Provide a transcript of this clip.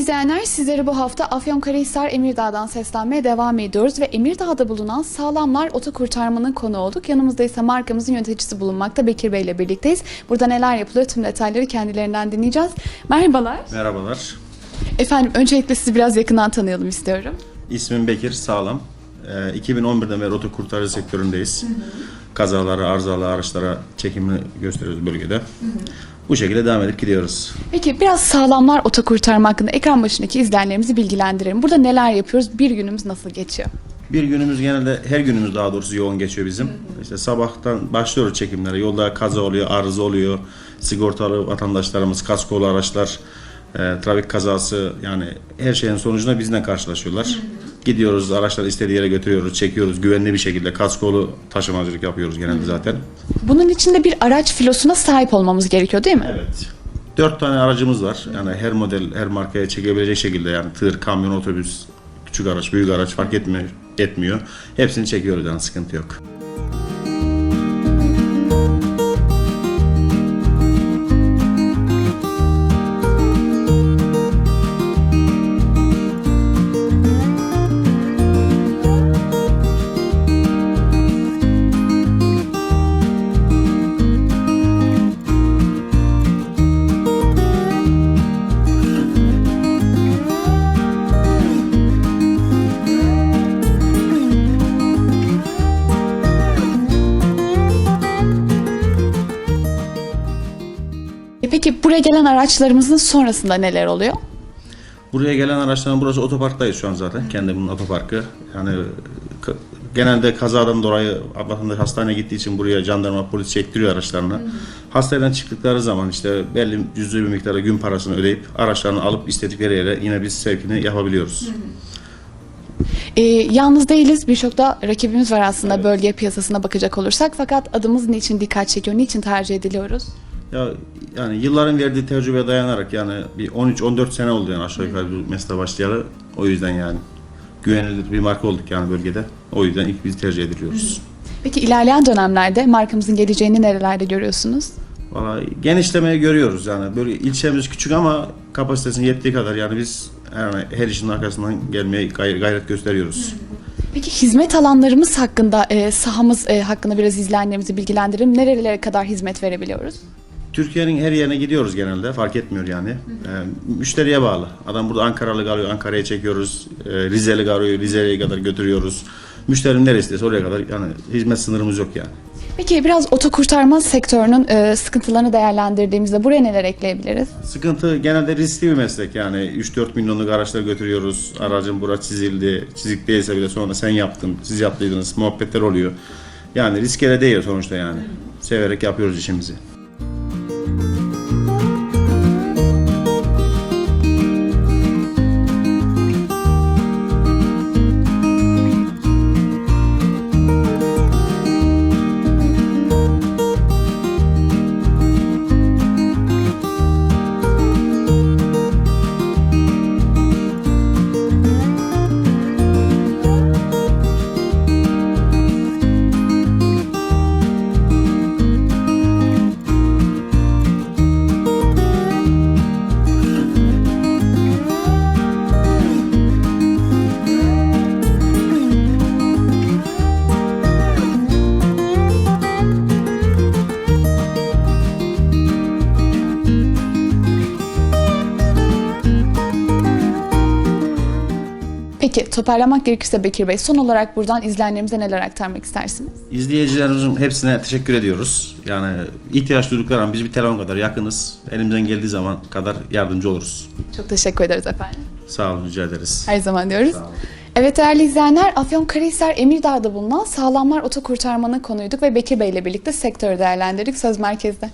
izleyenler sizlere bu hafta Afyonkarahisar Emirdağ'dan seslenmeye devam ediyoruz ve Emirdağ'da bulunan Sağlamlar Oto Kurtarma'nın konu olduk. Yanımızda ise markamızın yöneticisi bulunmakta Bekir Bey ile birlikteyiz. Burada neler yapılıyor tüm detayları kendilerinden dinleyeceğiz. Merhabalar. Merhabalar. Efendim öncelikle sizi biraz yakından tanıyalım istiyorum. İsmim Bekir Sağlam. Ee, 2011'den beri oto kurtarıcı sektöründeyiz. Kazalara, arızalı araçlara çekimini gösteriyoruz bölgede. Bu şekilde devam edip gidiyoruz. Peki biraz Sağlamlar Oto Kurtarma hakkında ekran başındaki izleyenlerimizi bilgilendirelim. Burada neler yapıyoruz? Bir günümüz nasıl geçiyor? Bir günümüz genelde her günümüz daha doğrusu yoğun geçiyor bizim. İşte sabahtan başlıyoruz çekimlere. Yolda kaza oluyor, arıza oluyor. Sigortalı vatandaşlarımız, kaskolu araçlar, e, trafik kazası yani her şeyin sonucunda bizimle karşılaşıyorlar. Gidiyoruz, araçları istediği yere götürüyoruz, çekiyoruz. Güvenli bir şekilde kaskolu taşımacılık yapıyoruz genelde zaten. Bunun için de bir araç filosuna sahip olmamız gerekiyor değil mi? Evet. Dört tane aracımız var. Yani her model, her markaya çekebilecek şekilde yani tır, kamyon, otobüs, küçük araç, büyük araç fark etmiyor. etmiyor. Hepsini çekiyoruz yani sıkıntı yok. Peki buraya gelen araçlarımızın sonrasında neler oluyor? Buraya gelen araçların burası otoparktayız şu an zaten. Kendi bunun otoparkı. Yani genelde kazadan dolayı vatandaş hastaneye gittiği için buraya jandarma polis çektiriyor araçlarını. Hastaneden çıktıkları zaman işte belli cüzi bir miktarda gün parasını ödeyip araçlarını alıp istedikleri yere yine biz sevkini yapabiliyoruz. E, yalnız değiliz. Birçok da rakibimiz var aslında bölge piyasasına bakacak olursak. Fakat adımız niçin dikkat çekiyor? Niçin tercih ediliyoruz? Ya yani yılların verdiği tecrübeye dayanarak yani bir 13-14 sene oldu yani aşağı yukarı bu mesleğe başlayalı. O yüzden yani güvenilir bir marka olduk yani bölgede. O yüzden ilk biz tercih ediliyoruz. Peki ilerleyen dönemlerde markamızın geleceğini nerelerde görüyorsunuz? Valla genişlemeyi görüyoruz yani böyle ilçemiz küçük ama kapasitesinin yettiği kadar yani biz yani her işin arkasından gelmeye gay- gayret gösteriyoruz. Peki hizmet alanlarımız hakkında, e, sahamız e, hakkında biraz izleyenlerimizi bilgilendirelim. Nerelere kadar hizmet verebiliyoruz? Türkiye'nin her yerine gidiyoruz genelde fark etmiyor yani. Ee, müşteriye bağlı. Adam burada Ankaralı kalıyor, Ankara'ya çekiyoruz. Ee, Rizeli kalıyor, Rize'ye kadar götürüyoruz. Müşterinin neresi oraya kadar yani hizmet sınırımız yok yani. Peki biraz oto kurtarma sektörünün e, sıkıntılarını değerlendirdiğimizde buraya neler ekleyebiliriz? Sıkıntı genelde riskli bir meslek yani 3-4 milyonluk araçlar götürüyoruz. Aracın bura çizildi, çizik değilse bile sonra sen yaptın, siz yaptıydınız muhabbetler oluyor. Yani riskele değil sonuçta yani. Severek yapıyoruz işimizi. Peki toparlamak gerekirse Bekir Bey son olarak buradan izleyenlerimize neler aktarmak istersiniz? İzleyicilerimizin hepsine teşekkür ediyoruz. Yani ihtiyaç duydukları an biz bir telefon kadar yakınız. Elimizden geldiği zaman kadar yardımcı oluruz. Çok teşekkür ederiz efendim. Sağ olun rica ederiz. Her zaman diyoruz. Sağ olun. Evet değerli izleyenler Afyonkarahisar Emirdağ'da bulunan Sağlamlar Oto Kurtarma'nın konuyduk ve Bekir Bey ile birlikte sektörü değerlendirdik. Söz merkezde.